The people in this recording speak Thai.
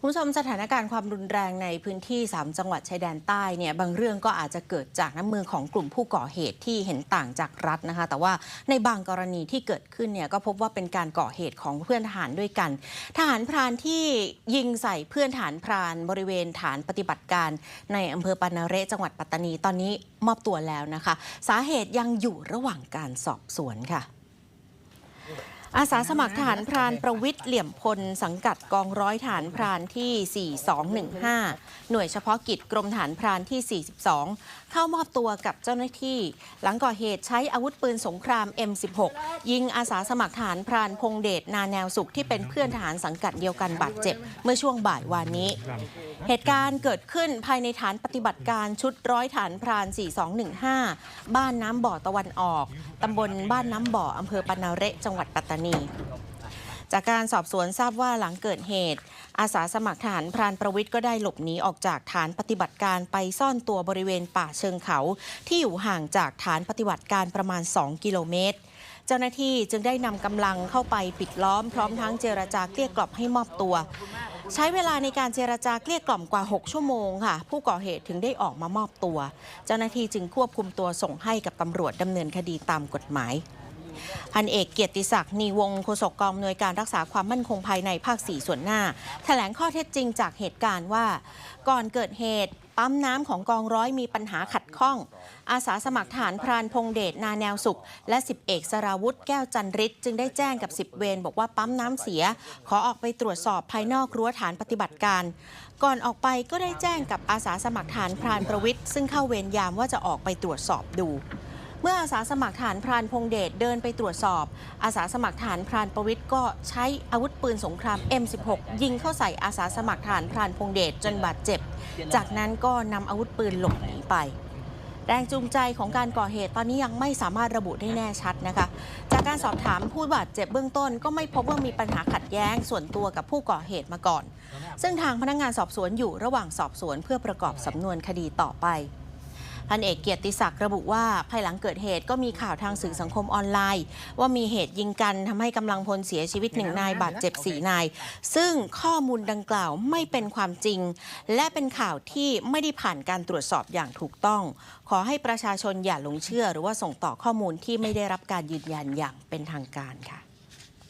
คุณผู้ชมสถานการณ์ความรุนแรงในพื้นที่ 3 จังหวัดชายแดนใต้เนี่ยบางเรื่องก็อาจจะเกิดจากน้ำมือของกลุ่มผู้ก่อเหตุที่เห็นต่างจากรัฐนะคะ แต่ว่าในบางกรณีที่เกิดขึ้นเนี่ยก็พบว่าเป็นการก่อเหตุของเพื่อนทหารด้วยกัน ทหารพรานที่ยิงใส่เพื่อนทหารพรานบริเวณฐานปฏิบัติการในอำเภอปานาเรจังหวัดปัตตานีตอนนี้มอบตัวแล้วนะคะ สาเหตุยังอยู่ระหว่างการสอบสวนค่ะ อาสาสมัครทหารพรานประวิทย์เหลี่ยมพล สังกัดกองร้อยทหารพรานที่ 4215 หน่วยเฉพาะกิจกรมทหารพรานที่ 42 เข้ามอบตัวกับเจ้าหน้าที่ หลังก่อเหตุใช้อาวุธปืนสงคราม M16 ยิงอาสาสมัครทหารพรานพงเดชนาแนวสุขที่เป็นเพื่อนทหารสังกัดเดียวกันบาดเจ็บ เมื่อช่วงบ่ายวานนี้ เหตุการณ์เกิดขึ้นภายในฐานปฏิบัติการชุดร้อยฐานพราน 4215 บ้านน้ำบ่อตะวันออกตำบลบ้านน้ำบ่ออำเภอปานาเระจังหวัดปัตตานีจากการสอบสวนทราบว่าหลังเกิดเหตุ อาสาสมัครทหารพรานประวิทย์ก็ได้หลบหนีออกจากฐานปฏิบัติการไปซ่อนตัวบริเวณป่าเชิงเขา ที่อยู่ห่างจากฐานปฏิบัติการประมาณ 2 กิโลเมตรเจ้าหน้าที่จึงได้นำกำลังเข้าไปปิดล้อมพร้อมทั้งเจรจาเกลี้ยกล่อมให้มอบตัว ใช้เวลาในการเจรจาเกลี้ยกล่อมกว่า 6 ชั่วโมงค่ะ ผู้ก่อเหตุถึงได้ออกมามอบตัว เจ้าหน้าที่จึงควบคุมตัวส่งให้กับตำรวจดำเนินคดีตามกฎหมาย พันเอกเกียรติศักดิ์นีวงโฆษกกองอำนวยการรักษาความมั่นคงภายในภาค 4 ส่วนหน้า แถลงข้อเท็จจริงจากเหตุการณ์ว่า ก่อนเกิดเหตุปั๊มน้ำของกองร้อยมีปัญหาขัดข้อง อาสาสมัครทหารพรานพงเดชนาแนวสุข และสิบเอกสราวุธแก้วจันริศจึงได้แจ้งกับสิบเวรบอกว่าปั๊มน้ำเสีย ขอออกไปตรวจสอบภายนอกรั้วฐานปฏิบัติการ ก่อนออกไปก็ได้แจ้งกับอาสาสมัครทหารพรานประวิทย์ซึ่งเข้าเวรยามว่าจะออกไปตรวจสอบดู มื่ออาสาสมัครฐานพรานพงเดชเดินไปตรวจสอบ อาสาสมัครฐานพรานประวิทย์ก็ใช้อาวุธปืนสงคราม M16 ยิงเข้าใส่อาสาสมัครฐานพรานพงเดชจนบาดเจ็บ จากนั้นก็นำอาวุธปืนหลบหนีไป แรงจูงใจของการก่อเหตุตอนนี้ยังไม่สามารถระบุได้แน่ชัดนะคะ จากการสอบถามผู้บาดเจ็บเบื้องต้น ก็ไม่พบว่ามีปัญหาขัดแย้งส่วนตัวกับผู้ก่อเหตุมาก่อน ซึ่งทางพนักงานสอบสวนอยู่ระหว่างสอบสวนเพื่อประกอบสำนวนคดีต่อไป พันเอกเกียรติศักดิ์ระบุว่าภายหลังเกิดเหตุก็มีข่าวทางสื่อสังคมออนไลน์ ว่ามีเหตุยิงกันทำให้กำลังพลเสียชีวิตหนึ่งนายบาดเจ็บสี่นาย ซึ่งข้อมูลดังกล่าวไม่เป็นความจริง และเป็นข่าวที่ไม่ได้ผ่านการตรวจสอบอย่างถูกต้อง ขอให้ประชาชนอย่าหลงเชื่อ หรือว่าส่งต่อข้อมูลที่ไม่ได้รับการยืนยันอย่างเป็นทางการค่ะ